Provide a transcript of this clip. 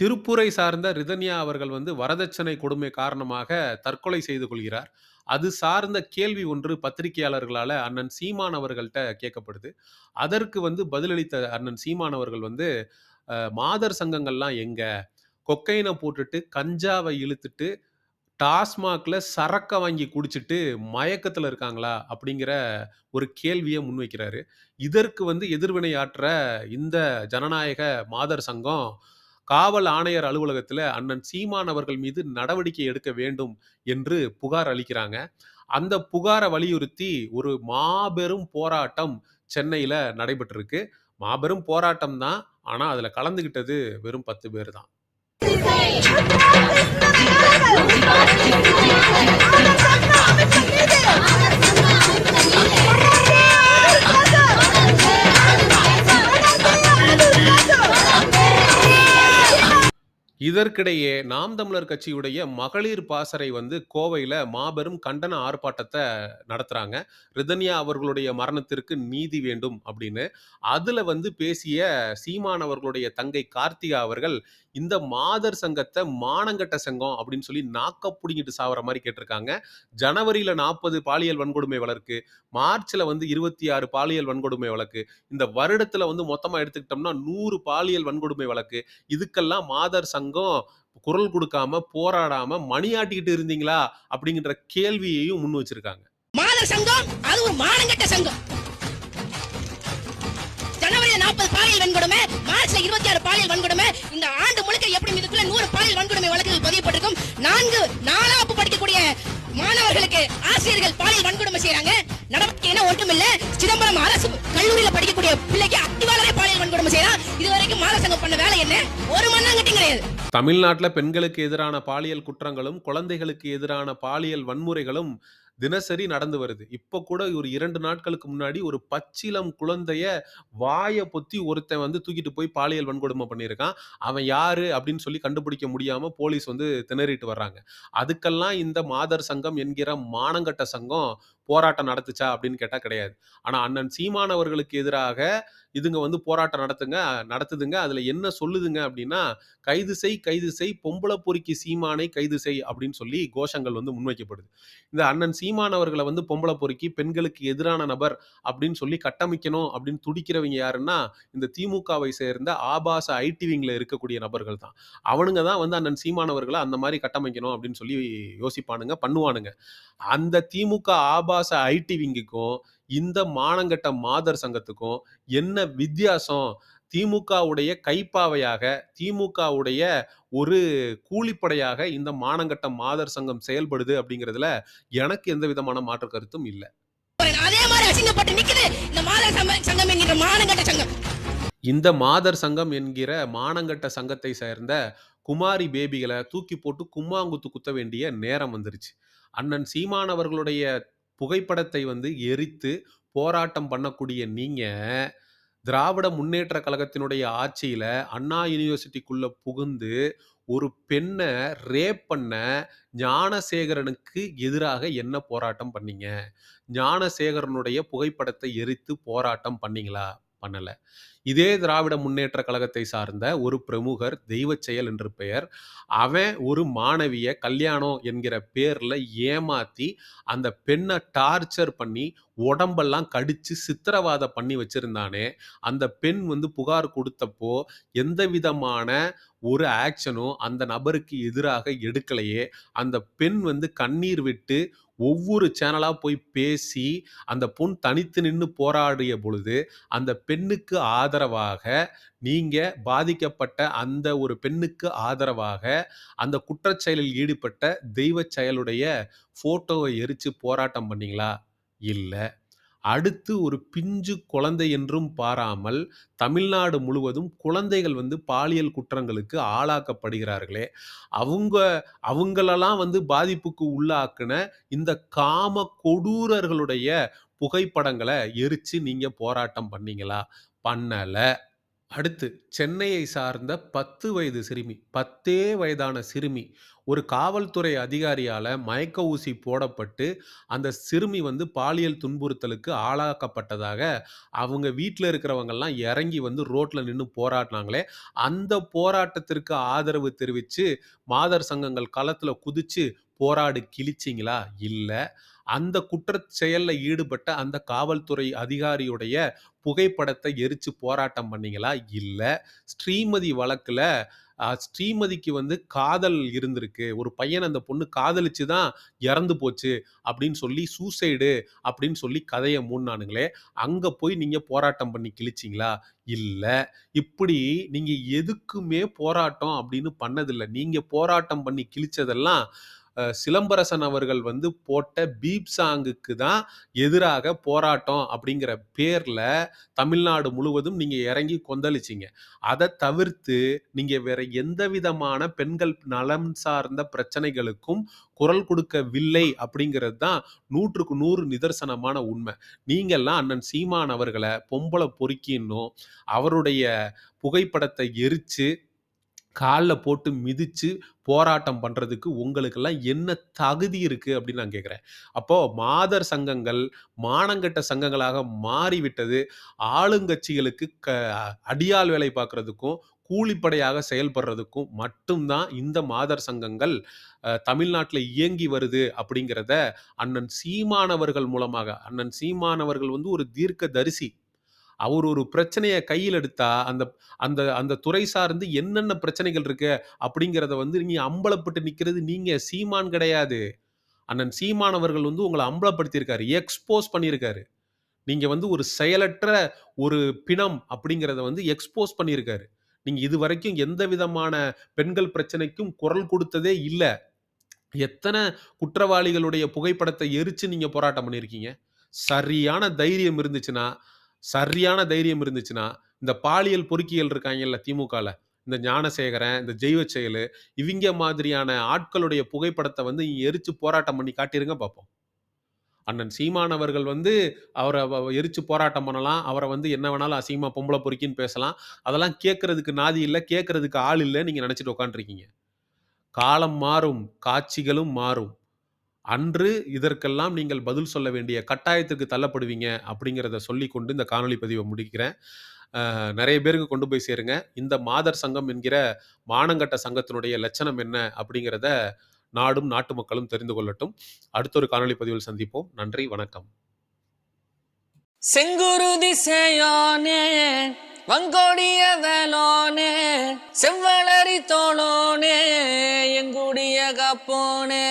திருப்புரை சார்ந்த ரிதன்யா அவர்கள் வந்து வரதட்சணை கொடுமை காரணமாக தற்கொலை செய்து கொள்கிறார். அது சார்ந்த கேள்வி ஒன்று பத்திரிகையாளர்களால அண்ணன் சீமான் அவர்கள்ட்ட கேட்கப்படுது. அதற்கு வந்து பதிலளித்த அண்ணன் சீமான் அவர்கள் வந்து மாதர் சங்கங்கள்லாம் எங்க? கொக்கைனை போட்டுட்டு கஞ்சாவை இழுத்துட்டு டாஸ்மாக்ல சரக்கை வாங்கி குடிச்சிட்டு மயக்கத்தில் இருக்காங்களா? அப்படிங்கிற ஒரு கேள்வியை முன்வைக்கிறாரு. இதற்கு வந்து எதிர்வினை ஆற்ற இந்த ஜனநாயக மாதர் சங்கம் காவல் ஆணையர் அலுவலகத்தில் அண்ணன் சீமான் அவர்கள் மீது நடவடிக்கை எடுக்க வேண்டும் என்று புகார் அளிக்கிறாங்க. அந்த புகாரை வலியுறுத்தி ஒரு மாபெரும் போராட்டம் சென்னையில் நடைபெற்றிருக்கு. மாபெரும் போராட்டம் தான் ஆனால் அதில் கலந்துக்கிட்டது வெறும் பத்து பேர் தான். இதற்கிடையே நாம் தமிழர் கட்சியுடைய மகளிர் பாசறை வந்து கோவையில மாபெரும் கண்டன ஆர்ப்பாட்டத்தை நடத்துறாங்க. ரிதன்யா அவர்களுடைய மரணத்திற்கு நீதி வேண்டும் அப்படின்னு. அதுல வந்து பேசிய சீமான் அவர்களுடைய தங்கை கார்த்திகா அவர்கள் இந்த மாதர் சங்கத்தை மானங்கட்ட சங்கம் அப்படின்னு சொல்லி நாக்க பிடிங்கிட்டு சாவற மாதிரி கேட்டிருக்காங்க. ஜனவரியில நாற்பது பாலியல் வன்கொடுமை வழக்கு மார்ச்ல வந்து இருபத்தி ஆறு பாலியல் வன்கொடுமை வழக்கு இந்த வருடத்துல வந்து மொத்தமா எடுத்துக்கிட்டோம்னா நூறு பாலியல் வன்கொடுமை வழக்கு. இதுக்கெல்லாம் மாதர் சங்கம் குரல் கொடுக்காம போராடாம மணியாட்டிக்கிட்டு இருந்தீங்களா? அப்படிங்கிற கேள்வியையும் முன் வச்சிருக்காங்க. மாதர் சங்கம் அது ஒரு மானங்கட்ட சங்கம். ஜனவரி நாற்பது பாலியல் வன்கொடுமை மார்ச்ல இருபத்தி ஆறு பாலியல் வன்கொடுமை இந்த ஆண்டு முழுக்க எப்படி இதுக்குள்ள நூறு பாலியல் வன்கொடுமை வழக்குகள் பதியப்பட்டிருக்கும்? நான்கு நாலாப்பு படிக்கக்கூடிய மாணவர்களுக்கு ஆசிரியர்கள் பாலியல் வன்கொடுமை செய்யறாங்க நடவடிக்கை என்ன? ஒன்றுமில்ல. சிதம்பரம் அரசு கல்லூரியில படிக்கக்கூடிய பிள்ளைக்கு அத்திவாளரே பாலியல் வன்கொடுமை செய்யறான் இது வரைக்கும் மாதர் பண்ண வேலை என்ன? ஒரு மண்ணாங்கட்டி கிடையாது. தமிழ்நாட்டில் பெண்களுக்கு எதிரான பாலியல் குற்றங்களும் குழந்தைகளுக்கு எதிரான பாலியல் வன்முறைகளும் தினசரி நடந்து வருது. இப்போ கூட ஒரு இரண்டு நாட்களுக்கு முன்னாடி ஒரு பச்சிலம் குழந்தைய வாயை பொத்தி ஒருத்தன் வந்து தூக்கிட்டு போய் பாலியல் வன்கொடுமை பண்ணியிருக்கான். அவன் யாரு அப்படின்னு சொல்லி கண்டுபிடிக்க முடியாம போலீஸ் வந்து திணறிட்டு வர்றாங்க. அதுக்கெல்லாம் இந்த மாதர் சங்கம் என்கிற மானங்கட்ட சங்கம் போராட்டம் நடத்துச்சா அப்படின்னு கேட்டால் கிடையாது. ஆனால் அண்ணன் சீமானவர்களுக்கு எதிராக இதுங்க வந்து போராட்டம் நடத்துங்க நடத்துதுங்க அதில் என்ன சொல்லுதுங்க அப்படின்னா கைது செய் கைது செய் பொம்பளை பொறுக்கி சீமானை கைது செய் அப்படின்னு சொல்லி கோஷங்கள் வந்து முன்வைக்கப்படுது. இந்த அண்ணன் சீமானவர்களை வந்து பொம்பளை பொறுக்கி பெண்களுக்கு எதிரான நபர் அப்படின்னு சொல்லி கட்டமைக்கணும் அப்படின்னு துடிக்கிறவங்க யாருன்னா இந்த திமுகவை சேர்ந்த ஆபாச ஐடிவிங்கில் இருக்கக்கூடிய நபர்கள் தான். அவனுங்க தான் வந்து அண்ணன் சீமானவர்களை அந்த மாதிரி கட்டமைக்கணும் அப்படின்னு சொல்லி யோசிப்பானுங்க பண்ணுவானுங்க. அந்த திமுக ஆபாச ஐடி விங்குக்கும் இந்த மானங்கட்ட மாதர் சங்கத்துக்கும் என்ன வித்தியாசம்? திமுகவுடைய கைப்பாவையாக திமுகவுடைய ஒரு கூலிப்படையாக இந்த மானங்கட்ட மாதர் சங்கம் செயல்படுது அப்படிங்கிறதுல எனக்கு எந்த விதமான மாற்று கருத்தும் இல்லை. அதே மாதிரி அசிங்கப்பட்டு நிக்குது. இந்த மாதர் சங்க- சங்கம் என்கிற மானங்கட்ட சங்கம். இந்த மாதர் சங்கம் என்கிற மானங்கட்ட சங்கத்தை சேர்ந்த குமாரி பேபிகளை தூக்கி போட்டு கும்மாங்குத்து குத்த வேண்டிய நேரம் வந்துருச்சு. அண்ணன் சீமான் அவர்களுடைய புகைப்படத்தை வந்து எரித்து போராட்டம் பண்ணக்கூடிய நீங்கள் திராவிட முன்னேற்ற கழகத்தினுடைய ஆட்சியில் அண்ணா யூனிவர்சிட்டிக்குள்ளே புகுந்து ஒரு பெண்ணை ரேப் பண்ண ஞானசேகரனுக்கு எதிராக என்ன போராட்டம் பண்ணீங்க? ஞானசேகரனுடைய புகைப்படத்தை எரித்து போராட்டம் பண்ணீங்களா? பண்ணலை. இதே திராவிட முன்னேற்ற கழகத்தை சார்ந்த ஒரு பிரமுகர் தெய்வச் செயல் என்று பெயர் அவன் ஒரு மாணவிய கல்யாணம் என்கிற பேர்ல ஏமாத்தி அந்த பெண்ணை டார்ச்சர் பண்ணி உடம்பெல்லாம் கடிச்சு சித்திரவாதை பண்ணி வச்சிருந்தானே. அந்த பெண் வந்து புகார் கொடுத்தப்போ எந்த விதமான ஒரு ஆக்ஷனும் அந்த நபருக்கு எதிராக எடுக்கலையே. அந்த பெண் வந்து கண்ணீர் விட்டு ஒவ்வொரு சேனலாக போய் பேசி அந்த பொண் தனித்து நின்று போராடிய பொழுது அந்த பெண்ணுக்கு ஆதரவாக நீங்கள் பாதிக்கப்பட்ட அந்த ஒரு பெண்ணுக்கு ஆதரவாக அந்த குற்றச்செயலில் ஈடுபட்ட தெய்வச் செயலுடைய ஃபோட்டோவை எரித்து போராட்டம் பண்ணீங்களா? இல்லை. அடுத்து ஒரு பிஞ்சு குழந்தை என்றும் பாராமல் தமிழ்நாடு முழுவதும் குழந்தைகள் வந்து பாலியல் குற்றங்களுக்கு ஆளாக்கப்படுகிறார்களே. அவங்க அவங்களெல்லாம் வந்து பாதிப்புக்கு உள்ளாக்குன இந்த காம கொடூரர்களுடைய புகைப்படங்களை எரிச்சு நீங்க போராட்டம் பண்ணீங்களா? பண்ணலை. அடுத்து சென்னையை சார்ந்த 10 வயது சிறுமி, 10 வயதான சிறுமி, ஒரு காவல்துறை அதிகாரியால் மயக்க ஊசி போடப்பட்டு, அந்த சிறுமி வந்து பாலியல் துன்புறுத்தலுக்கு ஆளாக்கப்பட்டதாக, அவங்க வீட்டில் இருக்கிறவங்கெல்லாம் இறங்கி வந்து ரோட்டில் நின்று போராடினாங்களே அந்த போராட்டத்திற்கு ஆதரவு தெரிவித்து மாதர் சங்கங்கள் களத்தில் குதித்து போராடு கிழிச்சீங்களா? இல்லை அந்த குற்ற செயலில் ஈடுபட்ட அந்த காவல்துறை அதிகாரியுடைய புகைப்படத்தை எரிச்சு போராட்டம் பண்ணீங்களா? இல்லை ஸ்ரீமதி வழக்கில் ஸ்ரீமதிக்கு வந்து காதல் இருந்திருக்கு. ஒரு பையன் அந்த பொண்ணு காதலிச்சு தான் இறந்து போச்சு அப்படின்னு சொல்லி சூசைடு அப்படின்னு சொல்லி கதையை மூணானுங்களே அங்கே போய் நீங்கள் போராட்டம் பண்ணி கிழிச்சீங்களா? இல்லை இப்படி நீங்கள் எதுக்குமே போராட்டம் அப்படின்னு பண்ணதில்லை நீங்கள் போராட்டம் பண்ணி கிழிச்சதெல்லாம் சிலம்பரசன் அவர்கள் வந்து போட்ட பீப் சாங்குக்கு தான் எதிராக போராட்டம் அப்படிங்கிற பேரில் தமிழ்நாடு முழுவதும் நீங்கள் இறங்கி கொந்தளிச்சீங்க. அதை தவிர்த்து நீங்கள் வேற எந்த விதமான பெண்கள் நலம் சார்ந்த பிரச்சனைகளுக்கும் குரல் கொடுக்கவில்லை அப்படிங்கிறது தான் 100க்கு 100 நிதர்சனமான உண்மை. நீங்கள்லாம் அண்ணன் சீமான் அவர்களை பொம்பளை பொறுக்கின்னும், அவருடைய புகைப்படத்தை எரித்து காலில் போட்டு மிதித்து போராட்டம் பண்ணுறதுக்கு உங்களுக்கெல்லாம் என்ன தகுதி இருக்குது அப்படின்னு நான் கேட்குறேன் அப்போது மாதர் சங்கங்கள் மானங்கெட்ட சங்கங்களாக மாறிவிட்டது. ஆளுங்கட்சிகளுக்கு க அடியாள் வேலை பார்க்குறதுக்கும் கூலிப்படையாக செயல்படுறதுக்கும் மட்டும் தான் இந்த மாதர் சங்கங்கள் தமிழ்நாட்டில் இயங்கி வருது அப்படிங்கிறத அண்ணன் சீமானவர்கள் மூலமாக அண்ணன் சீமானவர்கள் வந்து ஒரு தீர்க்க தரிசி அவர் ஒரு பிரச்சனையை கையில் எடுத்தா, அந்த அந்த அந்த துறை சார்ந்து என்னென்ன பிரச்சனைகள் இருக்கு அப்படிங்கிறத வந்து நீங்கள் அம்பலப்பட்டு நிற்கிறது நீங்கள் சீமான் கிடையாது. அண்ணன் சீமான் அவர்கள் வந்து உங்களை அம்பலப்படுத்தியிருக்காரு. எக்ஸ்போஸ் பண்ணியிருக்காரு. நீங்கள் வந்து ஒரு செயலற்ற ஒரு பிணம் அப்படிங்கிறத வந்து எக்ஸ்போஸ் பண்ணியிருக்காரு. நீங்கள் இது வரைக்கும் எந்த விதமான பெண்கள் பிரச்சனைக்கும் குரல் கொடுத்ததே இல்லை எத்தனை குற்றவாளிகளுடைய புகைப்படத்தை எரித்து நீங்கள் போராட்டம் பண்ணியிருக்கீங்க? சரியான தைரியம் இருந்துச்சுன்னா சரியான தைரியம் இருந்துச்சுன்னா, இந்த பாலியல் பொறுக்கிகள் இருக்காங்கல்ல திமுகல, இந்த ஞானசேகரன், இந்த ஜெய்வச்செயலு, இவங்க மாதிரியான ஆட்களுடைய புகைப்படத்தை வந்து இங்கே எரிச்சு போராட்டம் பண்ணி காட்டிருங்க பார்ப்போம். அண்ணன் சீமானவர்கள் வந்து அவரை எரிச்சு போராட்டம் பண்ணலாம். அவரை வந்து என்ன வேணாலும் அசீமா பொம்பளை பொறுக்கின்னு பேசலாம். அதெல்லாம் கேட்கறதுக்கு நாதி இல்லை கேட்கறதுக்கு ஆள் இல்லை நீங்க நினச்சிட்டு உட்காந்துருக்கீங்க காலம் மாறும், காட்சிகளும் மாறும். அன்று இதற்கெல்லாம் நீங்கள் பதில் சொல்ல வேண்டிய கட்டாயத்துக்கு தள்ளப்படுவீங்க அப்படிங்கிறத சொல்லிக்கொண்டு இந்த காணொலி பதிவை முடிக்கிறேன். நிறைய பேருக்கு கொண்டு போய் சேருங்க. இந்த மாதர் சங்கம் என்கிற மானங்கட்ட சங்கத்தினுடைய லட்சணம் என்ன அப்படிங்கிறத நாடும், நாட்டு மக்களும் தெரிந்து கொள்ளட்டும். அடுத்த ஒரு காணொலி பதிவில் சந்திப்போம். நன்றி, வணக்கம். செங்குருதி சேயோனே வங்கோடிய வேலோனே செவ்வளரி தோளோனே எங்குடிய கப்போனே